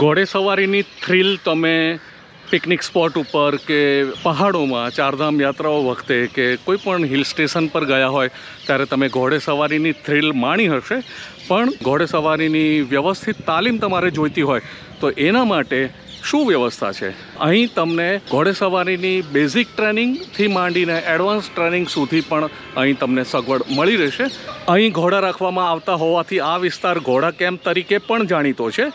ઘોડેસવારીની thrill તમે picnic spot ઉપર કે પહાડોમાં ચારધામ યાત્રાઓ વખતે કે કોઈ પણ હિલ સ્ટેશન પર ગયા હોય, ત્યારે તમે ઘોડે સવારીની થ્રિલ માણી હશે. પણ ઘોડે સવારીની વ્યવસ્થિત તાલીમ તમારે જોઈતી હોય, તો એના માટે શું વ્યવસ્થા છે? અહીં તમને ઘોડેસવારીની બેઝિક ટ્રેનિંગથી માંડીને એડવાન્સ ટ્રેનિંગ સુધી પણ અહીં તમને સગવડ મળી રહેશે. અહીં ઘોડા રાખવામાં આવતા હોવાથી આ વિસ્તાર ઘોડા કેમ્પ તરીકે પણ જાણીતો છે.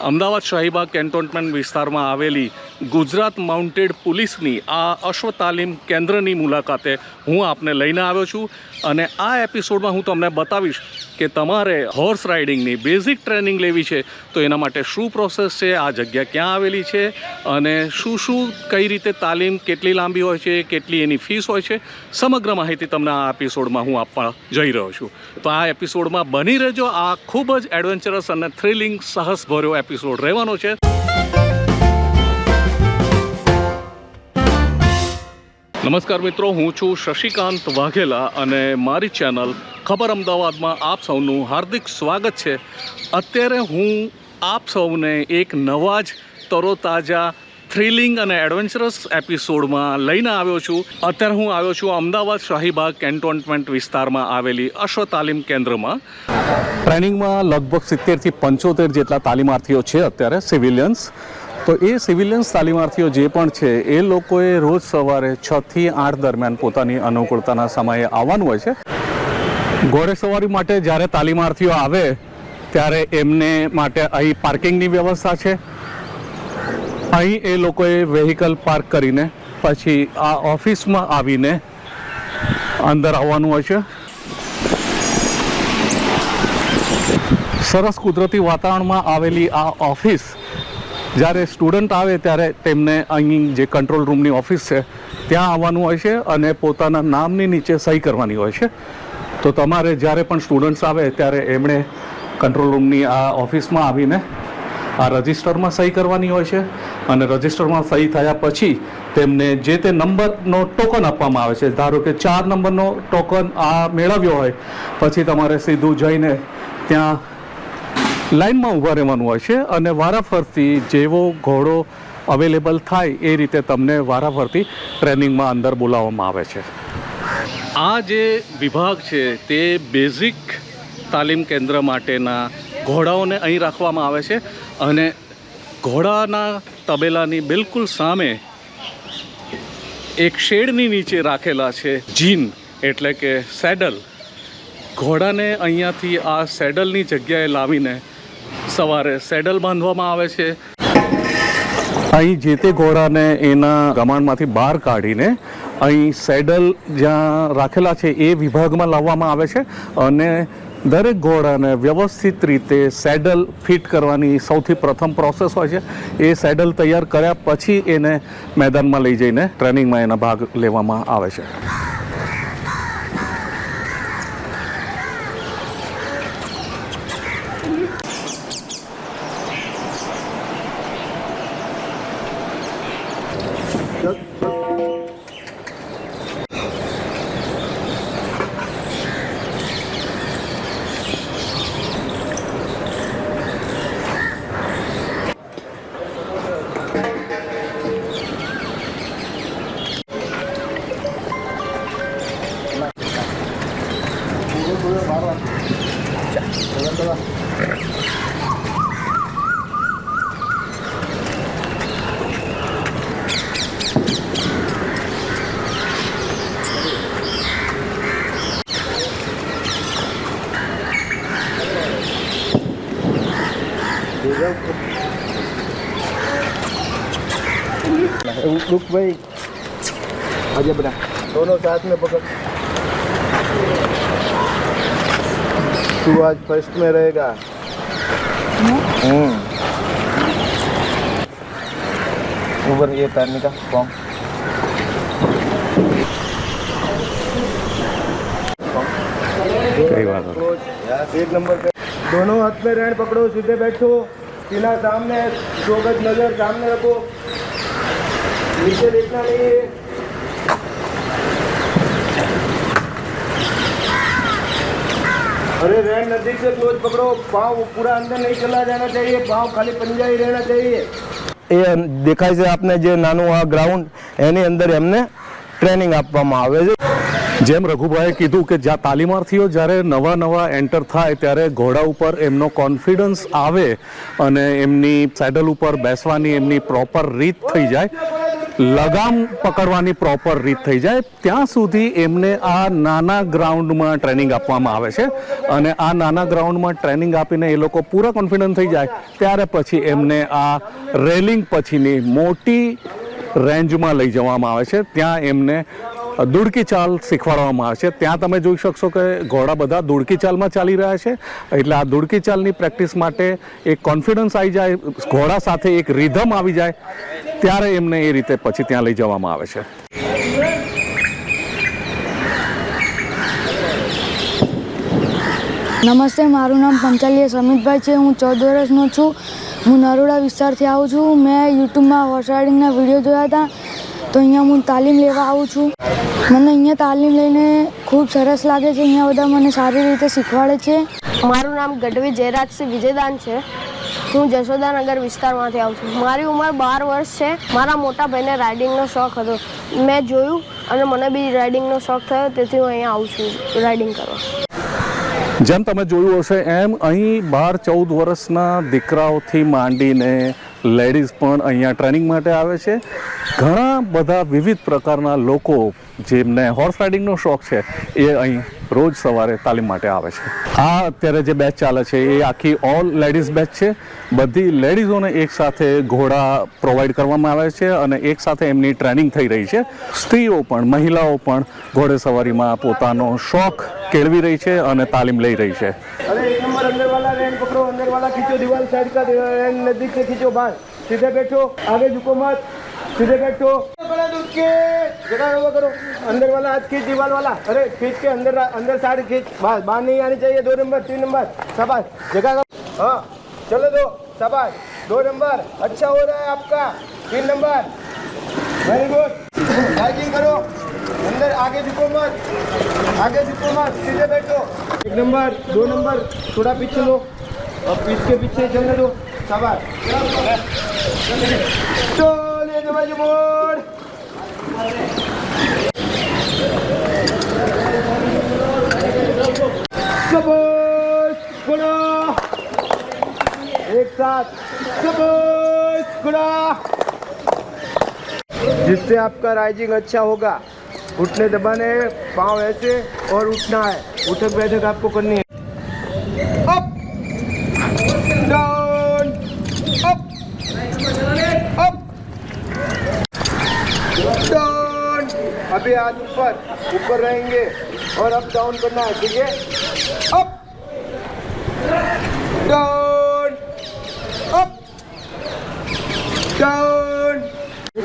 અમદાવાદ શાહીબાગ કેન્ટોનમેન્ટ વિસ્તારમાં આવેલી ગુજરાત માઉન્ટેડ પોલીસની આ અશ્વ તાલીમ કેન્દ્રની મુલાકાતે હું આપને લઈને આવ્યો છું. અને આ એપિસોડમાં હું તમને બતાવીશ કે તમારે હોર્સ રાઇડિંગની બેઝિક ટ્રેનિંગ લેવી છે તો એના માટે શું પ્રોસેસ છે, આ જગ્યા ક્યાં આવેલી છે અને શું શું, કઈ રીતે તાલીમ કેટલી લાંબી હોય છે, કેટલી એની ફીસ હોય છે, સમગ્ર માહિતી તમને આ એપિસોડમાં હું આપવા જઈ રહ્યો છું. તો આ એપિસોડમાં બની રહેજો આ ખૂબ જ એડવેન્ચરસ અને થ્રિલિંગ સાહસભર્યો એપિસોડ રહેવાનો છે. નમસ્કાર મિત્રો, હું છું શશિકાંત વાઘેલા અને મારી ચેનલ ખબર અમદાવાદમાં આપ સૌનું હાર્દિક સ્વાગત છે. અત્યારે હું આપ સૌને એક નવા જ તરોતાજા થ્રિલિંગ અને એડવેન્ચરસ એપિસોડમાં લઈને આવ્યો છું. અત્યારે હું આવ્યો છું અમદાવાદ શાહીબાગ કેન્ટોનમેન્ટ વિસ્તારમાં આવેલી અશ્વ તાલીમ કેન્દ્રમાં. ટ્રેનિંગમાં લગભગ સિત્તેરથી પંચોતેર જેટલા તાલીમાર્થીઓ છે અત્યારે, સિવિલિયન્સ. તો એ સિવિલિયન્સ તાલીમાર્થીઓ જે પણ છે, એ લોકોએ રોજ સવારે છથી આઠ દરમિયાન પોતાની અનુકૂળતાના સમયે આવવાનું હોય છે. ઘોડેસવારી માટે જ્યારે તાલીમાર્થીઓ આવે, ત્યારે એમને માટે અહીં પાર્કિંગની વ્યવસ્થા છે. અહીં એ લોકોએ વેહિકલ પાર્ક કરીને પછી આ ઓફિસમાં આવીને અંદર આવવાનું હોય છે. સરસ કુદરતી વાતાવરણમાં આવેલી આ ઓફિસ જ્યારે સ્ટુડન્ટ આવે ત્યારે તેમને અહીં જે કંટ્રોલ રૂમની ઓફિસ છે, ત્યાં આવવાનું હોય છે અને પોતાના નામની નીચે સહી કરવાની હોય છે. તો તમારે જ્યારે પણ સ્ટુડન્ટ્સ આવે ત્યારે એમણે કંટ્રોલ રૂમની આ ઓફિસમાં આવીને આ રજિસ્ટરમાં સહી કરવાની હોય છે અને રજિસ્ટરમાં સહી થયા પછી તેમને જે તે નંબરનો ટોકન આપવામાં આવે છે, ધારો કે ચાર નંબરનો ટોકન આ મેળવ્યો હોય, પછી તમારે સીધું જઈને ત્યાં લાઇનમાં ઊભા રહેવાનું હોય છે અને વારાફરતી જેવો ઘોડો અવેલેબલ થાય એ રીતે તમને વારાફરતી ટ્રેનિંગમાં અંદર બોલાવવામાં આવે છે. આ જે વિભાગ છે તે બેઝિક તાલીમ કેન્દ્ર માટેના ઘોડાઓને અહીં રાખવામાં આવે છે અને ઘોડાના તબેલાની બિલકુલ સામે એક શેડની નીચે રાખેલા છે જીન એટલે કે સેડલ. ઘોડાને અહીંયાથી આ સેડલની જગ્યાએ લાવીને સવારે સેડલ બાંધવામાં આવે છે. અહીં જે તે ઘોડાને એના ગમાણમાંથી બહાર કાઢીને અહીં સેડલ જ્યાં રાખેલા છે એ વિભાગમાં લાવવામાં આવે છે અને દરેક ઘોડાને વ્યવસ્થિત રીતે સેડલ ફિટ કરવાની સૌથી પ્રથમ પ્રોસેસ હોય છે. એ સેડલ તૈયાર કર્યા પછી એને મેદાનમાં લઈ જઈને ટ્રેનિંગમાં એના ભાગ લેવામાં આવે છે. रुक भाई आजा बेटा दोनों साथ में पकड़ तू आज फ़र्स्ट में रहेगा। हम्म। ऊपर ये पहनने का फॉर्म एक नंबर का दोनों हाथ में रहन पकड़ो सीधे बैठो। सीना सामने है नज़र सामने रखो। नीचे देखना नहीं है। अरे रैन नजदीक से क्लोज पकड़ो पाँव पूरा अंदर नहीं चला जाना चाहिए पाँव खाली पंजा ही रहना चाहिए એ દેખાય છે આપને જે નાનું આ ગ્રાઉન્ડ એની અંદર એમને ટ્રેનિંગ આપવામાં આવે છે જેમ રઘુભાઈએ કીધું કે જ્યાં તાલીમાર્થીઓ જ્યારે નવા નવા એન્ટર થાય ત્યારે ઘોડા ઉપર એમનો કોન્ફિડન્સ આવે અને એમની સેડલ ઉપર બેસવાની એમની પ્રોપર રીત થઈ જાય, લગામ પકડવાની પ્રોપર રીત થઈ જાય, ત્યાં સુધી એમને આ નાના ગ્રાઉન્ડમાં ટ્રેનિંગ આપવામાં આવે છે અને આ નાના ગ્રાઉન્ડમાં ટ્રેનિંગ આપીને એ લોકો પૂરા કોન્ફિડન્સ થઈ જાય, ત્યારે પછી એમને આ રેલિંગ પછીની મોટી રેન્જમાં લઈ જવામાં આવે છે, ત્યાં એમને દુડકી ચાલ શીખવાડવામાં આવે છે. ત્યાં તમે જોઈ શકશો કે ઘોડા બધા દુડકી ચાલમાં ચાલી રહ્યા છે. એટલે આ દુડકી ચાલની પ્રેક્ટિસ માટે એક કોન્ફિડન્સ આવી જાય, ઘોડા સાથે એક રિધમ આવી જાય, ત્યારે એમને એ રીતે પછી ત્યાં લઈ જવામાં આવે છે. નમસ્તે, મારું નામ પંચાલીય સમિતભાઈ છે. હું ચૌદ વર્ષનો છું. હું નરોડા વિસ્તારથી આવું છું. મેં યુટ્યુબમાં હોર્સ રાઇડિંગના વીડિયો જોયા હતા. તો અહીંયા હું તાલીમ લેવા આવું છું. મને અહીંયા તાલીમ લઈને ખૂબ સરસ લાગે છે. અહીંયા બધા મને સારી રીતે શીખવાડે છે. મારું નામ ગઢવી જયરાજસિંહ વિજયદાન છે. હું જશોદાનગર વિસ્તારમાંથી આવું છું. મારી ઉંમર બાર વર્ષ છે. મારા મોટા ભાઈને રાઇડિંગનો શોખ હતો. મેં જોયું અને મને બી રાઇડિંગનો શોખ થયો તેથી હું અહીંયા આવું છું રાઇડિંગ કરવા. જેમ તમે જોયું હશે એમ અહીં બાર ચૌદ વર્ષના દીકરાઓથી માંડીને લેડીઝ પણ અહીંયા ટ્રેનિંગ માટે આવે છે. ઘણા બધા વિવિધ પ્રકારના લોકો જેમને હોર્સ રાઇડિંગનો શોખ છે, એ અહીં રોજ સવારે તાલીમ માટે આવે છે. આ અત્યારે જે બેચ ચાલે છે, એ આખી ઓલ લેડીઝ બેચ છે. બધી લેડીઝોને એકસાથે ઘોડા પ્રોવાઈડ કરવામાં આવે છે અને એક સાથે એમની ટ્રેનિંગ થઈ રહી છે. સ્ત્રીઓ પણ, મહિલાઓ પણ ઘોડેસવારીમાં પોતાનો શોખ કેળવી રહી છે અને તાલીમ લઈ રહી છે. वाला खींचो, दीवार साइड का नज़दीक से खींचो बाहर। सीधे बैठो, आगे झुको मत। सीधे बैठो। करो। अंदर वाला हाथ खींच, दीवार वाला। अरे, खींच के अंदर अंदर साइड खींच। बस बाहर नहीं आनी चाहिए, दो नंबर, तीन नंबर। शाबाश। जगह हाँ चलो दो। शाबाश। दो नंबर। अच्छा हो रहा है आपका। तीन नंबर। वेरी गुड हाइकिंग करो। अंदर आगे झुको मत। आगे झुको मत। सीधे बैठो। एक नंबर, दो नंबर। थोड़ा पीछे लो। और पीछे पीछे चलने दो शाबाश चलिए जमाजी मोड़ एक साथ। गुड़ा जिससे आपका राइजिंग अच्छा होगा। घुटने दबाने, पाँव ऐसे और उठना है। उठक बैठक आपको करनी है up down up up down अभी हाथ ऊपर ऊपर रहेंगे और अप डाउन करना है ठीक है? अप! डाउन! अप! डाउन!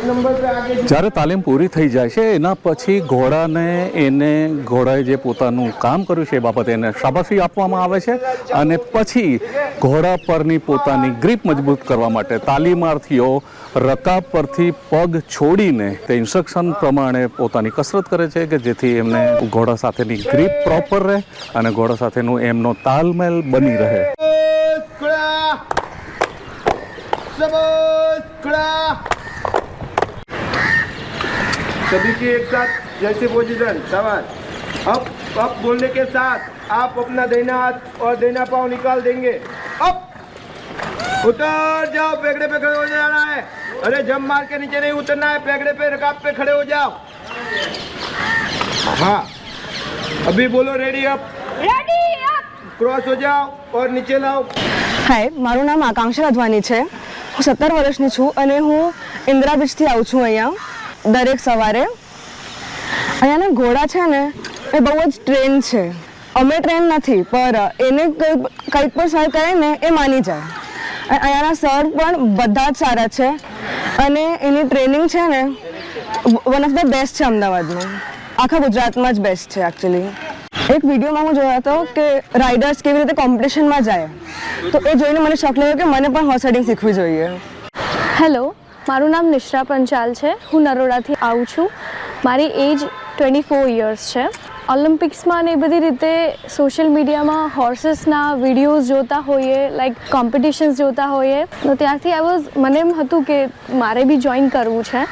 જ્યારે તાલીમ પૂરી થઈ જાય છે એના પછી ઘોડાને એને ઘોડાએ જે પોતાનું કામ કર્યું છે એ બાબતે એને શાબાશી આપવામાં આવે છે અને પછી ઘોડા પરની પોતાની ગ્રીપ મજબૂત કરવા માટે તાલીમાર્થીઓ રકાબ પરથી પગ છોડીને તે ઇન્સ્ટ્રક્શન પ્રમાણે પોતાની કસરત કરે છે કે જેથી એમને ઘોડા સાથેની ગ્રીપ પ્રોપર રહે અને ઘોડા સાથેનું એમનો તાલમેલ બની રહે. Sabot सभी की एक साथ जैसे पोजीशन सवाल अब अब बोलने के साथ आप अपना देना हाथ और देना पाँव निकाल देंगे अब उतर जाओ पेगड़े पे खड़े हो जाना है अरे जम मार के नीचे नहीं उतरना है पेगड़े पे रकाब पे खड़े हो जाओ हाँ अभी बोलो रेडी अप क्रॉस हो जाओ और नीचे लाओ હાય મારું નામ આકાંક્ષા અધવાની છે હું સત્તર વર્ષની છું અને હું ઇન્દિરા બીચથી આવું છું અહીંયા દરેક સવારે. અહીંયાના ઘોડા છે ને, એ બહુ જ ટ્રેન છે. અમે ટ્રેન નથી પર એને કંઈક કંઈક પણ સર કરે ને, એ માની જાય. અહીંયાના સર પણ બધા જ સારા છે. અને એની ટ્રેનિંગ છે ને વન ઓફ ધ બેસ્ટ છે અમદાવાદનું. આખા ગુજરાતમાં જ બેસ્ટ છે એકચ્યુઅલી એક વિડીયોમાં હું જોયો હતો કે રાઇડર્સ કેવી રીતે કોમ્પિટિશનમાં જાય. તો એ જોઈને મને શોખ લાગ્યો કે મને પણ હોર્સ રાઇડિંગ શીખવી જોઈએ. હેલો મારું નામ નિશ્રા પંચાલ છે. હું નરોડાથી આવું છું. મારી એજ ટ્વેન્ટી ફોર યર્સ છે. ઓલિમ્પિક્સમાં ને એ બધી રીતે સોશિયલ મીડિયામાં હોર્સીસના વિડીયોઝ જોતા હોઈએ લાઈક કોમ્પિટિશન્સ જોતા હોઈએ. તો ત્યારથી આઈ વોઝ મને એમ હતું કે મારે બી જોઈન કરવું છે.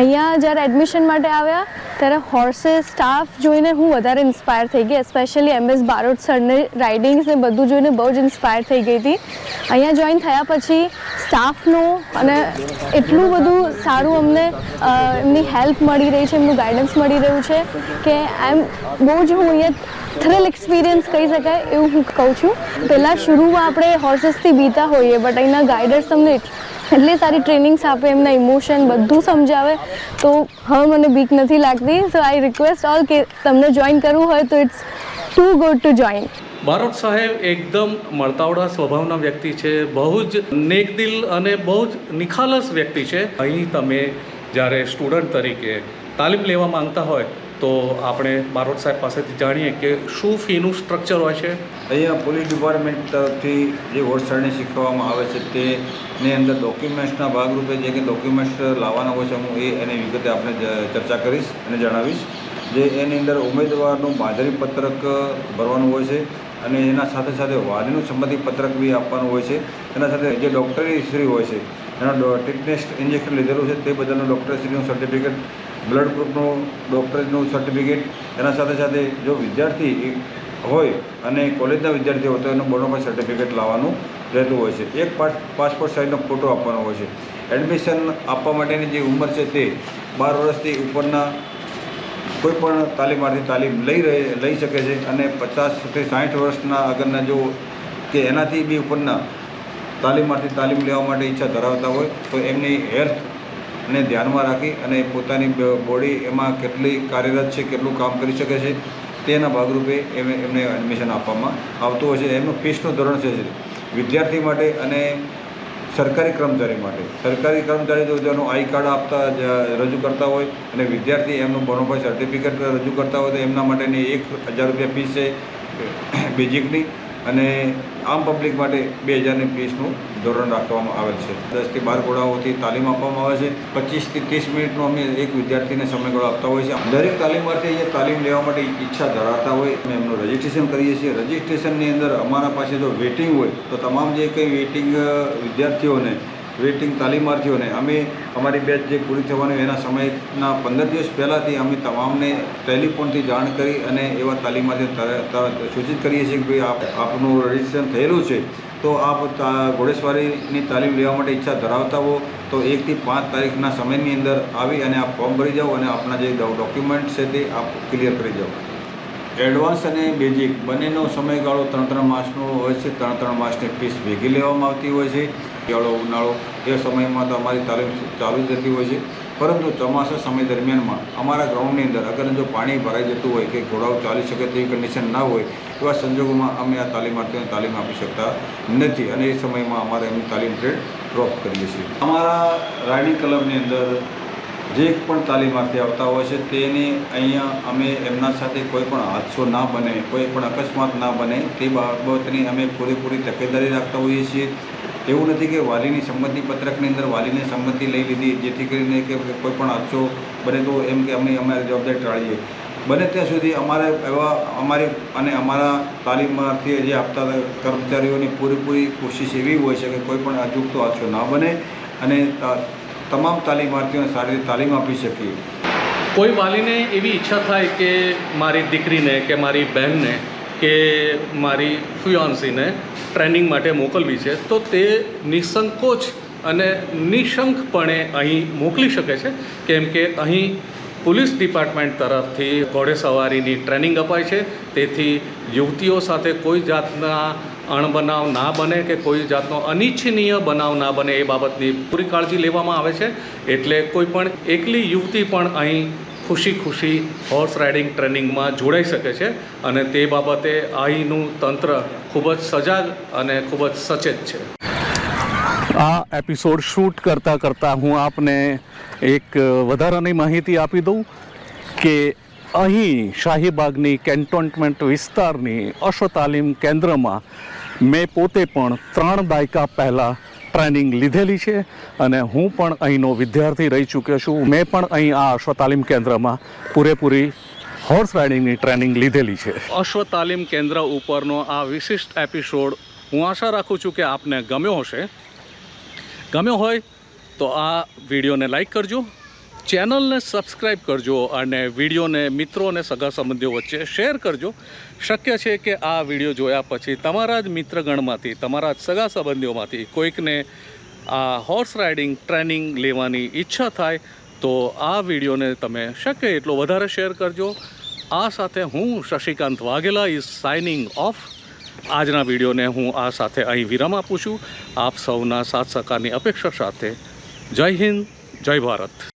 અહીંયા જ્યારે એડમિશન માટે આવ્યા ત્યારે હોર્સેસ સ્ટાફ જોઈને હું વધારે ઇન્સ્પાયર થઈ ગઈ એસ્પેશિયલી એમ એસ બારોટ સરને રાઇડિંગ્સ ને બધું જોઈને બહુ જ ઇન્સ્પાયર થઈ ગઈ હતી અહીંયા જોઈન થયા પછી સ્ટાફનું અને એટલું બધું સારું અમને એમની હેલ્પ મળી રહી છે એમનું ગાઈડન્સ મળી રહ્યું છે કે એમ બહુ જ હું અહીંયા થ્રિલ એક્સપિરિયન્સ કહી શકાય એવું હું કહું છું પહેલાં શરૂમાં આપણે હોર્સેસથી બીતા હોઈએ બટ અહીંના ગાઈડર્સ તમને એટલી સારી ટ્રેનિંગ્સ આપે, એમના ઇમોશન બધું સમજાવે. તો હવે મને બીક નથી લાગતી. સો આઈ રિક્વેસ્ટ ઓલ કે તમને જોઈન કરવું હોય તો it's to good to join Barot સાહેબ એકદમ મળતાવડા સ્વભાવના વ્યક્તિ છે. બહુ જ નેકદિલ અને બહુ જ નિખાલસ વ્યક્તિ છે. અહીં તમે જ્યારે સ્ટુડન્ટ તરીકે તાલીમ લેવા માંગતા હોય તો આપણે બારોટ સાહેબ પાસેથી જાણીએ કે શું ફીનું સ્ટ્રક્ચર હોય છે? અહીંયા પોલીસ ડિપાર્ટમેન્ટ તરફથી જે હોર્સ શીખવવામાં આવે છે તેની અંદર ડોક્યુમેન્ટ્સના ભાગરૂપે જે કે ડોક્યુમેન્ટ્સ લાવવાના હોય છે હું એ એની વિગતે આપણે ચર્ચા કરીશ અને જણાવીશ. જે એની અંદર ઉમેદવારનું બાંધરી પત્રક ભરવાનું હોય છે અને એના સાથે સાથે વાદીનું સંમતિ પત્રક બી આપવાનું હોય છે. એના સાથે જે ડૉક્ટરી શ્રી હોય છે, એનો ટીટનેસ ઇન્જેક્શન લીધેલું છે તે બદલનું ડૉક્ટરશ્રીનું સર્ટિફિકેટ બ્લડ ગ્રુપનું ડૉક્ટરનું સર્ટિફિકેટ એના સાથે સાથે જો વિદ્યાર્થી હોય અને કોલેજના વિદ્યાર્થીઓ હોય તો એનું બોર્ડમાં સર્ટિફિકેટ લાવવાનું રહેતું હોય છે. એક પાસ પાસપોર્ટ સાઇઝનો ફોટો આપવાનો હોય છે. એડમિશન આપવા માટેની જે ઉંમર છે તે બાર વર્ષથી ઉપરના કોઈપણ તાલીમાર્થી તાલીમ લઈ રહે, લઈ શકે છે અને પચાસથી સાઠ વર્ષના આગળના જો કે એનાથી બી ઉપરના તાલીમાર્થી તાલીમ લેવા માટે ઈચ્છા ધરાવતા હોય તો એમની હેલ્થને ધ્યાનમાં રાખી અને પોતાની બોડી એમાં કેટલી કાર્યરત છે, કેટલું કામ કરી શકે છે, તેના ભાગરૂપે એમ, એમને એડમિશન આપવામાં આવતું હોય છે. એમનું ફીસનું ધોરણ છે વિદ્યાર્થી માટે અને સરકારી કર્મચારી માટે. સરકારી કર્મચારી જો તેનું આઈ કાર્ડ આપતા રજૂ કરતા હોય અને વિદ્યાર્થી એમનું બોનોફાઇડ સર્ટિફિકેટ રજૂ કરતા હોય તો એમના માટેની એક હજાર રૂપિયા ફીસ છે, બેઝિકની અને આમ પબ્લિક માટે બે હજારની ફીસનું ધોરણ રાખવામાં આવેલ છે. દસથી બાર ઘોડાઓથી તાલીમ આપવામાં આવે છે. પચીસથી ત્રીસ મિનિટનો અમે એક વિદ્યાર્થીને સમયગાળો આપતા હોય છે દરેક તાલીમાર્થી એ તાલીમ લેવા માટે ઈચ્છા ધરાવતા હોય, અમે એમનું રજિસ્ટ્રેશન કરીએ છીએ. રજિસ્ટ્રેશનની અંદર અમારા પાસે જો વેટિંગ હોય, તો તમામ જે કંઈ વેટિંગ વિદ્યાર્થીઓને વેટિંગ તાલીમાર્થીઓને અમે અમારી બેચ જે પૂરી થવાની એના સમયના પંદર દિવસ પહેલાંથી અમે તમામને ટેલિફોનથી જાણ કરી અને એવા તાલીમાર્થી સૂચિત કરીએ છીએ કે ભાઈ આપ આપનું રજિસ્ટ્રેશન થયેલું છે, તો આપ ઘોડેસવારીની તાલીમ લેવા માટે ઈચ્છા ધરાવતા હો, તો એકથી પાંચ તારીખના સમયની અંદર આવી અને આપ ફોર્મ ભરી જાઓ અને આપના જે ડોક્યુમેન્ટ છે તે આપ ક્લિયર કરી જાઓ. એડવાન્સ અને બેઝિક બંનેનો સમયગાળો ત્રણ ત્રણ માસનો હોય છે, ત્રણ ત્રણ માસની ફીસ ભેગી લેવામાં આવતી હોય છે. શિયાળો, ઉનાળો એ સમયમાં તો અમારી તાલીમ ચાલુ જ રહેતી હોય છે. પરંતુ ચોમાસા સમય દરમિયાનમાં અમારા ગ્રાઉન્ડની અંદર અગર જો પાણી ભરાઈ જતું હોય કે ઘોડાઓ ચાલી શકે તેવી કન્ડિશન ના હોય, એવા સંજોગોમાં અમે આ તાલીમાર્થીઓને તાલીમ આપી શકતા નથી અને એ સમયમાં અમારે એમની તાલીમ ગ્રેડ ડ્રોપ કરીએ છીએ. અમારા રાયણી ક્લબની અંદર જે પણ તાલીમાર્થી આવતા હોય છે તેની અહીંયા અમે એમના સાથે કોઈ પણ હાદસો ના બને, કોઈ પણ અકસ્માત ના બને તે બાબતની અમે પૂરેપૂરી તકેદારી રાખતા હોઈએ છીએ. એવું નથી કે વાલીની સંમતિ પત્રકની અંદર વાલીને સંમતિ લઈ લીધી, જેથી કરીને કે કોઈ પણ હાદસો બને તો એમ કે અમે અમારી જવાબદારી ટાળીએ. બને ત્યાં સુધી અમારે એવા અમારી અને અમારા તાલીમાર્થી જે આપતા કર્મચારીઓની પૂરેપૂરી કોશિશ એવી હોય છે કે કોઈ પણ અચૂકતો હાદસો ના બને અને તમામ તાલીમાર્થીઓને સારી રીતે તાલીમ આપી શકીએ. કોઈ વાલીને એવી ઈચ્છા થાય કે મારી દીકરીને કે મારી બહેનને કે મારી ફિયોન્સીને ટ્રેનિંગ માટે મોકલવી છે, તો તે નિસંકોચ અને નિશંકપણે અહીં મોકલી શકે છે. કેમ કે અહીં પોલીસ ડિપાર્ટમેન્ટ તરફથી ઘોડેસવારીની ટ્રેનિંગ અપાય છે. તેથી યુવતીઓ સાથે કોઈ જાતના અણબનાવ ના બને કે કોઈ જાતનો અનિચ્છનીય બનાવ ના બને એ બાબતની પૂરી કાળજી લેવામાં આવે છે. એટલે કોઈ પણ એકલી યુવતી પણ અહીં ખુશી ખુશી હોર્સ રાઇડિંગ ટ્રેનિંગમાં જોડાઈ શકે છે અને તે બાબતે અહીંનું તંત્ર ખૂબ જ સજાગ અને ખૂબ જ સચેત છે. આ એપિસોડ શૂટ કરતાં કરતાં હું આપને એક વધારાની માહિતી આપી દઉં કે અહીં શાહીબાગની કેન્ટોનમેન્ટ વિસ્તારની અશ્વ તાલીમ કેન્દ્રમાં મેં પોતે પણ ત્રણ દાયકા પહેલાં ટ્રેનિંગ લીધેલી છે અને હું પણ અહીંનો વિદ્યાર્થી રહી ચૂક્યો છું. મેં પણ અહીં આ અશ્વ તાલીમ કેન્દ્રમાં પૂરેપૂરી હોર્સ રાઇડિંગની ટ્રેનિંગ લીધેલી છે. અશ્વ તાલીમ કેન્દ્ર ઉપરનો આ વિશિષ્ટ એપિસોડ હું આશા રાખું છું કે આપને ગમ્યો હશે. ગમ્યો હોય તો આ વિડીયોને લાઈક કરજો. ચેનલને સબસ્ક્રાઈબ કરજો અને વિડીયોને મિત્રો અને સગા સંબંધીઓ વચ્ચે શેર કરજો. શક્ય છે કે આ વીડિયો જોયા પછી તમારા જ મિત્રગણમાંથી, તમારા જ સગા સંબંધીઓમાંથી કોઈકને આ હોર્સ રાઇડિંગ ટ્રેનિંગ લેવાની ઈચ્છા થાય, તો આ વિડીયોને તમે શક્ય એટલો વધારે શેર કરજો. આ સાથે હું Shashikant Vaghela is signing off આજના વિડીયોને હું આ સાથે અહીં વિરામ આપું છું. આપ સૌના સાથ સહકારની અપેક્ષા સાથે જય હિન્દ, જય ભારત.